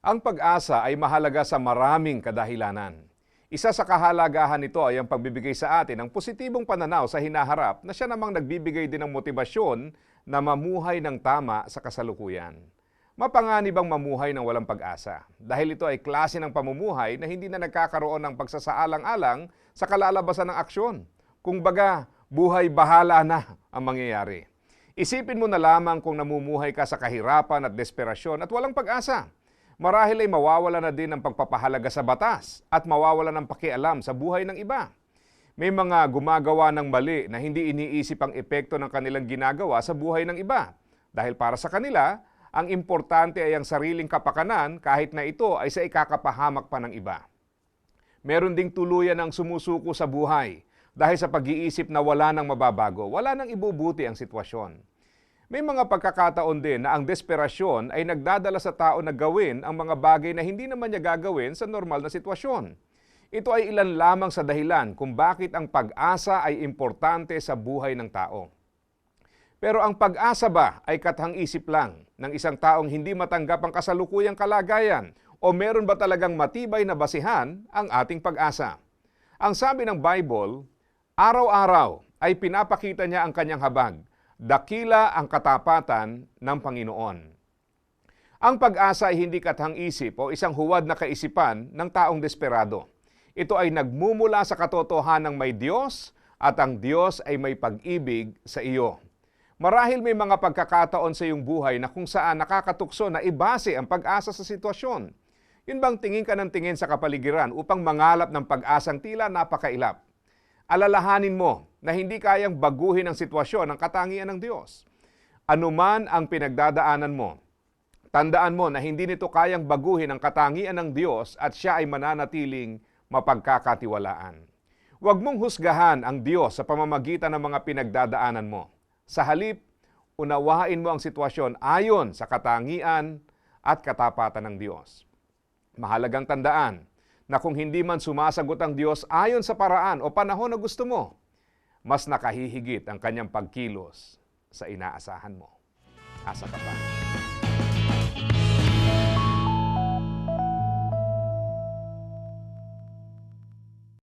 Ang pag-asa ay mahalaga sa maraming kadahilanan. Isa sa kahalagahan nito ay ang pagbibigay sa atin ng positibong pananaw sa hinaharap na siya namang nagbibigay din ng motibasyon na mamuhay ng tama sa kasalukuyan. Mapanganib ang mamuhay ng walang pag-asa dahil ito ay klase ng pamumuhay na hindi na nagkakaroon ng pagsasaalang-alang sa kalalabasan ng aksyon. Kung baga, buhay bahala na ang mangyayari. Isipin mo na lamang kung namumuhay ka sa kahirapan at desperasyon at walang pag-asa. Marahil ay mawawala na din ang pagpapahalaga sa batas at mawawala ng pakialam sa buhay ng iba. May mga gumagawa ng mali na hindi iniisip ang epekto ng kanilang ginagawa sa buhay ng iba. Dahil para sa kanila, ang importante ay ang sariling kapakanan kahit na ito ay sa ikakapahamak pa ng iba. Meron ding tuluyan ang sumusuko sa buhay dahil sa pag-iisip na wala nang mababago, wala nang ibubuti ang sitwasyon. May mga pagkakataon din na ang desperasyon ay nagdadala sa tao na gawin ang mga bagay na hindi naman niya gagawin sa normal na sitwasyon. Ito ay ilan lamang sa dahilan kung bakit ang pag-asa ay importante sa buhay ng tao. Pero ang pag-asa ba ay kathang isip lang ng isang taong hindi matanggap ang kasalukuyang kalagayan o meron ba talagang matibay na basihan ang ating pag-asa? Ang sabi ng Bible, araw-araw ay pinapakita niya ang kanyang habag, dakila ang katapatan ng Panginoon. Ang pag-asa ay hindi kathang isip o isang huwad na kaisipan ng taong desperado. Ito ay nagmumula sa katotohanan ng may Diyos at ang Diyos ay may pag-ibig sa iyo. Marahil may mga pagkakataon sa iyong buhay na kung saan nakakatukso na ibase ang pag-asa sa sitwasyon. Yun bang tingin ka ng tingin sa kapaligiran upang mangalap ng pag-asang tila napakailap? Alalahanin mo na hindi kayang baguhin ang sitwasyon ng katangian ng Diyos. Anuman ang pinagdadaanan mo, tandaan mo na hindi nito kayang baguhin ang katangian ng Diyos at siya ay mananatiling mapagkakatiwalaan. Huwag mong husgahan ang Diyos sa pamamagitan ng mga pinagdadaanan mo. Sa halip, unawain mo ang sitwasyon ayon sa katangian at katapatan ng Diyos. Mahalagang tandaan na kung hindi man sumasagot ang Diyos ayon sa paraan o panahon na gusto mo, mas nakahihigit ang kanyang pagkilos sa inaasahan mo. Asa ka pa.